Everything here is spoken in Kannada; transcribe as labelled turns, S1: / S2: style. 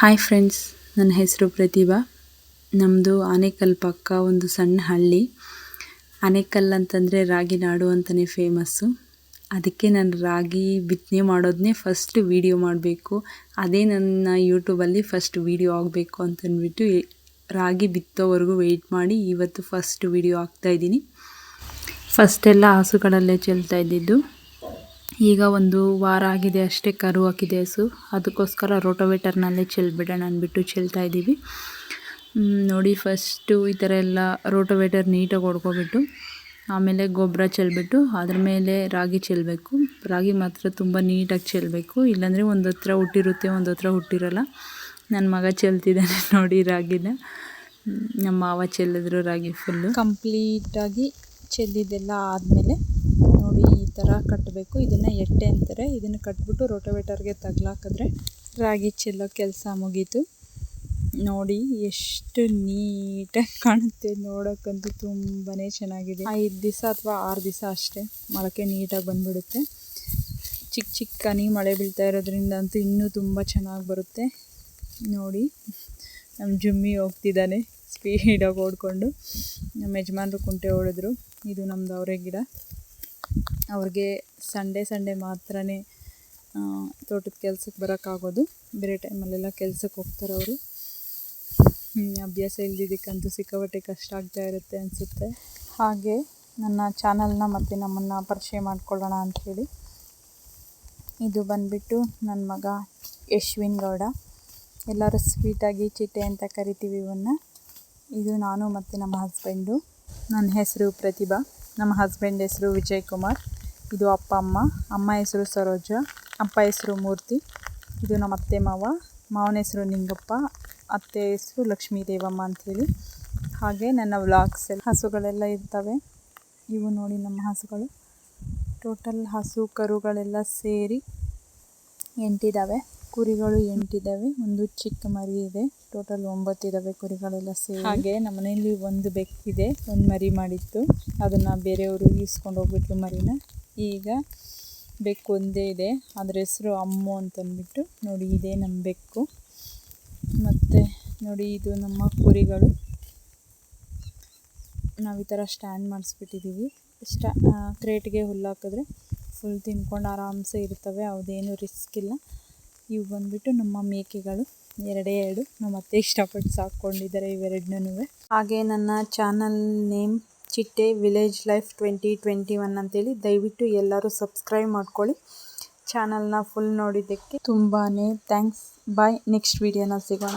S1: ಹಾಯ್ ಫ್ರೆಂಡ್ಸ್ ನನ್ನ ಹೆಸರು ಪ್ರತಿಭಾ. ನಮ್ಮದು ಆನೇಕಲ್ ಪಕ್ಕ ಒಂದು ಸಣ್ಣ ಹಳ್ಳಿ. ಆನೇಕಲ್ ಅಂತಂದರೆ ರಾಗಿ ನಾಡು ಅಂತಲೇ ಫೇಮಸ್ಸು ಅದಕ್ಕೆ ನಾನು ರಾಗಿ ಬಿತ್ತನೆ ಮಾಡೋದನ್ನೇ ಫಸ್ಟ್ ವೀಡಿಯೋ ಮಾಡಬೇಕು. ಅದೇ ನನ್ನ ಯೂಟ್ಯೂಬಲ್ಲಿ ಫಸ್ಟ್ ವೀಡಿಯೋ ಆಗಬೇಕು ಅಂತಂದ್ಬಿಟ್ಟು ರಾಗಿ ಬಿತ್ತೋವರೆಗೂ ವೆಯ್ಟ್ ಮಾಡಿ ಇವತ್ತು ಫಸ್ಟ್ ವೀಡಿಯೋ ಹಾಕ್ತಾಯಿದ್ದೀನಿ ಫಸ್ಟೆಲ್ಲ ಹಸುಗಳಲ್ಲೇ ಚೆಲ್ತಾ ಇದ್ದಿದ್ದು. ಈಗ ಒಂದು ವಾರ ಆಗಿದೆ ಅಷ್ಟೇ ಕರು ಹಾಕಿದೆ ಹಸು. ಅದಕ್ಕೋಸ್ಕರ ರೋಟೋವೇಟರ್ನಲ್ಲೇ ಚೆಲ್ಬಿಡೋಣ ಅಂದ್ಬಿಟ್ಟು ಚೆಲ್ತಾ ಇದ್ದೀವಿ. ನೋಡಿ ಫಸ್ಟು ಈ ಥರ ಎಲ್ಲ ರೋಟೋವೇಟರ್ ನೀಟಾಗಿ ಹೊಡ್ಕೊಬಿಟ್ಟು ಆಮೇಲೆ ಗೊಬ್ಬರ ಚೆಲ್ಬಿಟ್ಟು, ಅದ್ರ ಮೇಲೆ ರಾಗಿ ಚೆಲ್ಲಬೇಕು ರಾಗಿ ಮಾತ್ರ ತುಂಬ ನೀಟಾಗಿ ಚೆಲ್ಲಬೇಕು ಇಲ್ಲಾಂದರೆ ಒಂದು ಹತ್ರ ಹುಟ್ಟಿರುತ್ತೆ, ಒಂದು ಹತ್ರ ಹುಟ್ಟಿರಲ್ಲ. ನನ್ನ ಮಗ ಚೆಲ್ತಿದ್ದಾನೆ ನೋಡಿ ರಾಗಿನ. ನಮ್ಮ ಮಾವ ಚೆಲ್ಲಿದ್ರು ರಾಗಿ ಫುಲ್ಲು. ಕಂಪ್ಲೀಟಾಗಿ ಚೆಲ್ಲಿದ್ದೆಲ್ಲ ಆದಮೇಲೆ ಥರ ಕಟ್ಟಬೇಕು. ಇದನ್ನು ಎಟ್ಟೆ ಅಂತಾರೆ. ಇದನ್ನು ಕಟ್ಬಿಟ್ಟು ರೋಟೋವೇಟರ್ಗೆ ತಗ್ಲಾಕಿದ್ರೆ ರಾಗಿ ಚೆಲ್ಲೋ ಕೆಲಸ ಮುಗೀತು. ನೋಡಿ ಎಷ್ಟು ನೀಟಾಗಿ ಕಾಣುತ್ತೆ ನೋಡೋಕ್ಕಂತೂ ತುಂಬಾ ಚೆನ್ನಾಗಿದೆ. ಐದು ದಿವಸ ಅಥವಾ ಆರು ದಿವಸ ಅಷ್ಟೇ ಮೊಳಕೆ ನೀಟಾಗಿ ಬಂದ್ಬಿಡುತ್ತೆ. ಚಿಕ್ಕ ಚಿಕ್ಕ ಹನಿ ಮಳೆ ಬೀಳ್ತಾ ಇರೋದ್ರಿಂದ ಅಂತೂ ಇನ್ನೂ ತುಂಬ ಚೆನ್ನಾಗಿ ಬರುತ್ತೆ. ನೋಡಿ ನಮ್ಮ ಜುಮ್ಮಿ ಹೋಗ್ತಿದ್ದಾನೆ ಸ್ಪೀಡಾಗಿ ಓಡಿಕೊಂಡು. ನಮ್ಮ ಯಜಮಾನ್ರು ಕುಂಟೆ ಹೊಡೆದ್ರು. ಇದು ನಮ್ಮದು ಅವರೇ ಗಿಡ. ಅವ್ರಿಗೆ ಸಂಡೇ ಸಂಡೇ ಮಾತ್ರ ತೋಟದ ಕೆಲ್ಸಕ್ಕೆ ಬರೋಕ್ಕಾಗೋದು. ಬೇರೆ ಟೈಮಲ್ಲೆಲ್ಲ ಕೆಲ್ಸಕ್ಕೆ ಹೋಗ್ತಾರೆ ಅವರು. ಅಭ್ಯಾಸ ಇಲ್ದಿದ್ದಕ್ಕಂತೂ ಸಿಕ್ಕಾಪಟ್ಟೆ ಕಷ್ಟ ಆಗ್ತಾ ಇರುತ್ತೆ ಅನಿಸುತ್ತೆ. ಹಾಗೆ ನನ್ನ ಚಾನಲ್ನ ಮತ್ತು ನಮ್ಮನ್ನು ಪರಿಚಯ ಮಾಡ್ಕೊಳ್ಳೋಣ ಅಂಥೇಳಿ. ಇದು ಬಂದುಬಿಟ್ಟು ನನ್ನ ಮಗ ಯಶ್ವಿನ್ ಗೌಡ. ಎಲ್ಲರೂ ಸ್ವೀಟಾಗಿ ಚಿಟ್ಟೆ ಅಂತ ಕರಿತೀವಿ ಇವನ್ನ. ಇದು ನಾನು ಮತ್ತು ನಮ್ಮ ಹಸ್ಬೆಂಡು. ನನ್ನ ಹೆಸರು ಪ್ರತಿಭಾ. ನಮ್ಮ ಹಸ್ಬೆಂಡ್ ಹೆಸರು ವಿಜಯ್ ಕುಮಾರ್. ಇದು ಅಪ್ಪ ಅಮ್ಮ. ಅಮ್ಮ ಹೆಸರು ಸರೋಜ. ಅಪ್ಪ ಹೆಸರು ಮೂರ್ತಿ. ಇದು ನಮ್ಮ ಅತ್ತೆ ಮಾವ. ಮಾವನ ಹೆಸರು ನಿಂಗಪ್ಪ. ಅತ್ತೆ ಹೆಸರು ಲಕ್ಷ್ಮೀ ದೇವಮ್ಮ ಅಂಥೇಳಿ. ಹಾಗೆ ನನ್ನ ವ್ಲಾಗ್ಸ್ ಎಲ್ಲ ಹಸುಗಳೆಲ್ಲ ಇರ್ತವೆ. ಇವು ನೋಡಿ ನಮ್ಮ ಹಸುಗಳು. ಟೋಟಲ್ ಹಸು ಕರುಗಳೆಲ್ಲ ಸೇರಿ ಎಂಟಿದ್ದಾವೆ ಕುರಿಗಳು ಎಂಟಿದ್ದಾವೆ ಒಂದು ಚಿಕ್ಕ ಮರಿ ಇದೆ. ಟೋಟಲ್ ಒಂಬತ್ತು ಇದಾವೆ ಕುರಿಗಳೆಲ್ಲ ಸೇರಿ. ಹಾಗೆ ನಮ್ಮ ಮನೆಯಲ್ಲಿ ಒಂದು ಬೆಕ್ಕಿದೆ. ಒಂದು ಮರಿ ಮಾಡಿತ್ತು. ಅದನ್ನ ಬೇರೆಯವರು ಈಸ್ಕೊಂಡು ಹೋಗ್ಬಿಟ್ಟು ಮರಿನ. ಈಗ ಬೆಕ್ಕು ಒಂದೇ ಇದೆ. ಅದ್ರ ಹೆಸರು ಅಮ್ಮು ಅಂತಂದ್ಬಿಟ್ಟು ನೋಡಿ ಇದೇ ನಮ್ಮ ಬೆಕ್ಕು. ಮತ್ತು ನೋಡಿ ಇದು ನಮ್ಮ ಕುರಿಗಳು. ನಾವು ಈ ಥರ ಸ್ಟ್ಯಾಂಡ್ ಮಾಡಿಸ್ಬಿಟ್ಟಿದ್ದೀವಿ ಸ್ಟಾ ಕ್ರೇಟ್ಗೆ ಹುಲ್ಲು ಹಾಕಿದ್ರೆ ಫುಲ್ ತಿನ್ಕೊಂಡು ಆರಾಮ್ಸೆ ಇರ್ತವೆ. ಅವುದೇನು ರಿಸ್ಕ್ ಇಲ್ಲ. ಇವು ಬಂದುಬಿಟ್ಟು ನಮ್ಮ ಮೇಕೆಗಳು. ಎರಡೇ ಎರಡು. ನಮ್ಮ ಅತ್ತೆ ಇಷ್ಟಪಟ್ಟು ಸಾಕ್ಕೊಂಡಿದ್ದಾರೆ ಇವೆರಡನ್ನೂ ಹಾಗೆ ನನ್ನ channel name Chitte village life twenty twenty one ಅಂತೇಳಿ. ದಯವಿಟ್ಟು ಎಲ್ಲರೂ ಸಬ್ಸ್ಕ್ರೈಬ್ ಮಾಡ್ಕೊಳ್ಳಿ. ಚಾನಲ್ನ ಫುಲ್ ನೋಡಿದ್ದಕ್ಕೆ ತುಂಬಾ ಥ್ಯಾಂಕ್ಸ್. ಬಾಯ್. ನೆಕ್ಸ್ಟ್ ವೀಡಿಯೋನ ಸಿಗೋಣ.